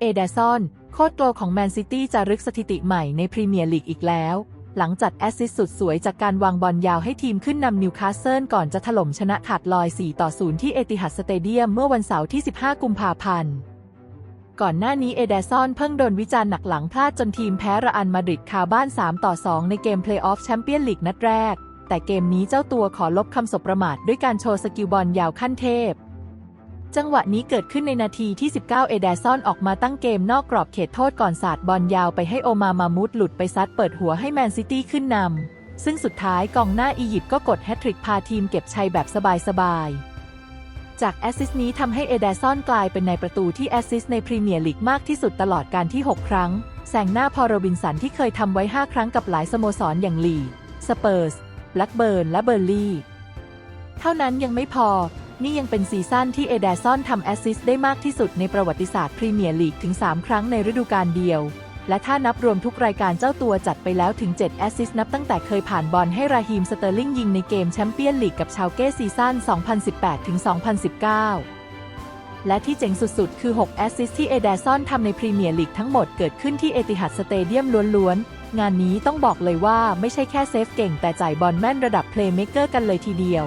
เอเดซอนโคตรโกลของแมนซิตี้จะรึกสถิติใหม่ในพรีเมียร์ลีกอีกแล้ว หลังจัดแอสซิสต์สุดสวยจากการวางบอลยาวให้ทีมขึ้นนำนิวคาสเซิลก่อนจะถล่มชนะขาดลอย 4 ต่อ 0 ที่เอติฮัดสเตเดียมเมื่อวันเสาร์ที่ 15 กุมภาพันธ์ก่อนหน้านี้เอเดซอนเพิ่งโดนวิจารณ์หนักหลังพลาดจนทีมแพ้ระอันมาดริดคาบ้าน 3 ต่อ 2 ในเกมเพลย์ออฟแชมเปี้ยนลีกนัดแรก แต่เกมนี้เจ้าตัวขอลบคำสบประมาทด้วยการโชว์สกิลบอลยาวขั้นเทพ จังหวะนี้เกิดขึ้นในนาทีที่ 19 เอเดซอนออกมาตั้งเกมนอกกรอบเขตโทษก่อนสาดบอลยาวไปให้โอมามามุดหลุดไปซัดเปิดหัวให้แมนซิตี้ขึ้นนำ ซึ่งสุดท้ายกองหน้าอียิปต์ก็กดแฮตทริกพาทีมเก็บชัยแบบสบายๆ จากแอสซิสต์นี้ทำให้เอเดซอนกลายเป็นในประตูที่แอสซิสต์ในพรีเมียร์ลีกมากที่สุดตลอดการที่ 6 ครั้ง แซงหน้าพอโรบินสันที่เคยทำไว้ 5 ครั้งกับหลายสโมสรอย่างลีสเปอร์สแบล็กเบิร์นและเบอร์ลี่เท่านั้นยังไม่พอ นี่ยังเป็นซีซั่นที่เอเดซอนทำแอสซิสต์ได้มากที่สุดในประวัติศาสตร์พรีเมียร์ลีกถึง 3 ครั้งในฤดูกาลเดียว และถ้านับรวมทุกรายการเจ้าตัวจัดไปแล้วถึง 7 แอสซิสต์นับตั้งแต่เคยผ่านบอลให้ราฮีมสเตอร์ลิงยิงในเกมแชมเปี้ยนลีกกับชาวเก้ซีซั่น 2018-2019และที่เจ๋งสุด ๆ คือ 6 แอสซิสต์ที่เอเดซอนทำในพรีเมียร์ลีกทั้งหมดเกิดขึ้นที่เอติฮัดสเตเดียมล้วน ๆ งานนี้ต้องบอกเลยว่าไม่ใช่แค่เซฟเก่งแต่จ่ายบอลแม่นระดับเพลย์เม k เกอร์กันเลยทีเดียว